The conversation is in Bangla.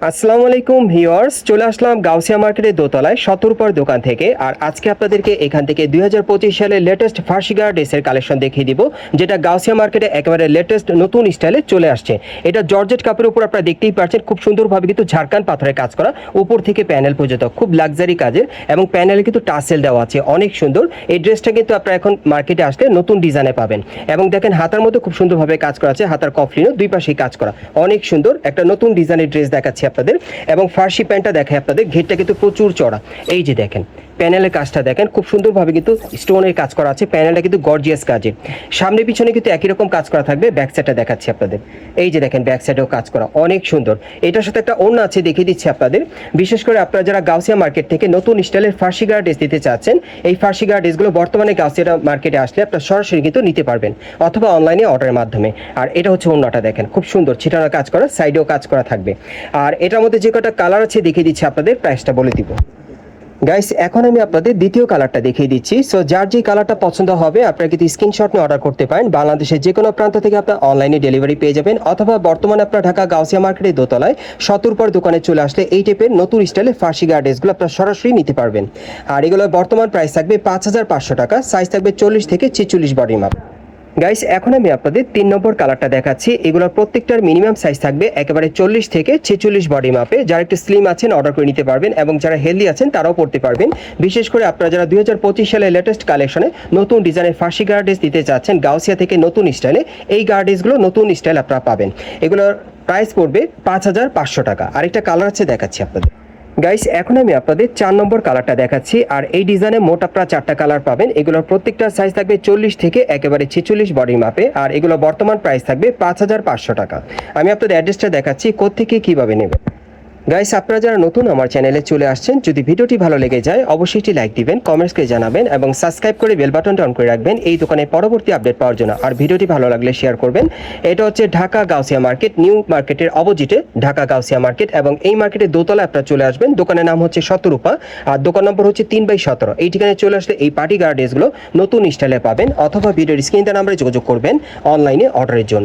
আসসালামু আলাইকুম ভিউয়ার্স, চলে আসলাম গাউসিয়া মার্কেটের দোতলায় শতরূপার দোকান থেকে। আর আজকে আপনাদেরকে এখান থেকে দুই হাজার পঁচিশ সালের লেটেস্ট ফার্সিগার ড্রেসের কালেকশন দেখিয়ে দিব, যেটা গাউসিয়া মার্কেটে একেবারে লেটেস্ট নতুন স্টাইলে চলে আসছে। এটা জর্জেট কাপড়ের উপর আপনারা দেখতেই পাচ্ছেন খুব সুন্দরভাবে কিন্তু ঝাড়খান পাথরের কাজ করা, উপর থেকে প্যানেল পর্যন্ত, খুব লাক্সারি কাজের, এবং প্যানেলে কিন্তু টাসেল দেওয়া আছে, অনেক সুন্দর। এই ড্রেসটা কিন্তু আপনারা এখন মার্কেটে আসলে নতুন ডিজাইনে পাবেন। এবং দেখেন, হাতার মধ্যে খুব সুন্দরভাবে কাজ করা আছে, হাতার কফলিনও দুই পাশেই কাজ করা। অনেক সুন্দর, একটা নতুন ডিজাইনের ড্রেস দেখাচ্ছি আপনাদের। এবং ফার্সি প্যান্টটা দেখায় আপনাদের ঘেরটা কিন্তু প্রচুর চড়া এই যে দেখেন প্যানেলের কাজটা দেখেন, খুব সুন্দরভাবে কিন্তু স্টোনের কাজ করা আছে, প্যানেলটা কিন্তু গর্জিয়াস কাজে। সামনে পিছনে কিন্তু একই রকম কাজ করা থাকবে, ব্যাক সাইডটা দেখাচ্ছি আপনাদের। এই যে দেখেন, ব্যাক সাইডেও কাজ করা, অনেক সুন্দর। এটার সাথে একটা অন্য আছে, দেখিয়ে দিচ্ছি আপনাদের। বিশেষ করে আপনারা যারা গাউসিয়া মার্কেট থেকে নতুন স্টাইলের ফার্সি গার্ড ড্রেস দিতে চাচ্ছেন, এই ফার্সি গার্ড ড্রেসগুলো বর্তমানে গাউসিয়া মার্কেটে আসলে আপনারা সরাসরি কিন্তু নিতে পারবেন, অথবা অনলাইনে অর্ডারের মাধ্যমে। আর এটা হচ্ছে অন্যটা দেখেন, খুব সুন্দর, ছিটানো কাজ করা, সাইডেও কাজ করা থাকবে। আর এটার মধ্যে যে কটা কালার আছে, দেখিয়ে দিচ্ছি আপনাদের, প্রাইসটা বলে দিব। গাইস এখন আমি আপনাদের দ্বিতীয় কালারটা দেখিয়ে দিচ্ছি। সো যার যে কালারটা পছন্দ হবে, আপনারা কিন্তু স্ক্রিনশট নিয়ে অর্ডার করতে পারেন। বাংলাদেশের যে কোনো প্রান্ত থেকে আপনার অনলাইনে ডেলিভারি পেয়ে যাবেন, অথবা বর্তমানে আপনার ঢাকা গাউসিয়া মার্কেটের দোতলায় শতরপর দোকানে চলে আসলে এই টাইপের নতুন স্টাইলে ফার্সি গার্ডেসগুলো আপনারা সরাসরি নিতে পারবেন। আর এগুলোর বর্তমান প্রাইস থাকবে পাঁচ হাজার পাঁচশো টাকা সাইজ থাকবে চল্লিশ থেকে ছেচল্লিশ বডি মাপ। গাইস এখন আমি আপনাদের তিন নম্বর কালারটা দেখাচ্ছি। এগুলোর প্রত্যেকটার মিনিমাম সাইজ থাকবে একেবারে চল্লিশ থেকে ছেচল্লিশ বডি মাপে যারা একটু স্লিম আছেন অর্ডার করে নিতে পারবেন এবং যারা হেলদি আছেন, তারাও পড়তে পারবেন। বিশেষ করে আপনারা যারা দুই সালের লেটেস্ট কালেকশনে নতুন ডিজাইনের ফার্সি গার্ডেস দিতে চাচ্ছেন, গাউসিয়া থেকে নতুন স্টাইলে এই গার্ডেসগুলো নতুন স্টাইল আপনারা পাবেন। এগুলোর প্রাইস পড়বে পাঁচ হাজার পাঁচশো টাকা। আরেকটা কালার আছে, দেখাচ্ছি আপনাদের। গাইস এখন আমি আপনাদের চার নম্বর কালারটা দেখাচ্ছি, আর এই ডিজাইনে মোট আপনারা চারটা কালার পাবেন। এগুলোর প্রত্যেকটা সাইজ থাকবে চল্লিশ থেকে একেবারে ছেচল্লিশ বডি মাপে আর এগুলো বর্তমান প্রাইস থাকবে পাঁচ হাজার পাঁচশো টাকা। আমি আপনাদের অ্যাড্রেসটা দেখাচ্ছি কোথেকে কীভাবে নেবেন। গাইস আপনারা যারা নতুন আমার চ্যানেলে চলে আসছেন, যদি ভিডিওটি ভালো লেগে যায়, অবশ্যই একটি লাইক দিবেন কমেন্টস করে জানাবেন এবং সাবস্ক্রাইব করে বেল বাটনটা অন করে রাখবেন। এই দোকানে পরবর্তী আপডেট পাওয়ার জন্য। আর ভিডিওটি ভালো লাগলে শেয়ার করবেন। এটা হচ্ছে ঢাকা গাউসিয়া মার্কেট নিউ মার্কেটের অপোজিটে ঢাকা গাউসিয়া মার্কেট এবং এই মার্কেটের দোতলা আপনারা চলে আসবেন। দোকানের নাম হচ্ছে শতরূপা আর দোকান নম্বর হচ্ছে তিন বাই সতেরো। এই ঠিকানায় চলে আসলে এই পার্টি গার্ডেসগুলো নতুন স্টাইলে পাবেন অথবা ভিডিওর স্ক্রিনটা নাম্বারে যোগাযোগ করবেন অনলাইনে অর্ডারের জন্য।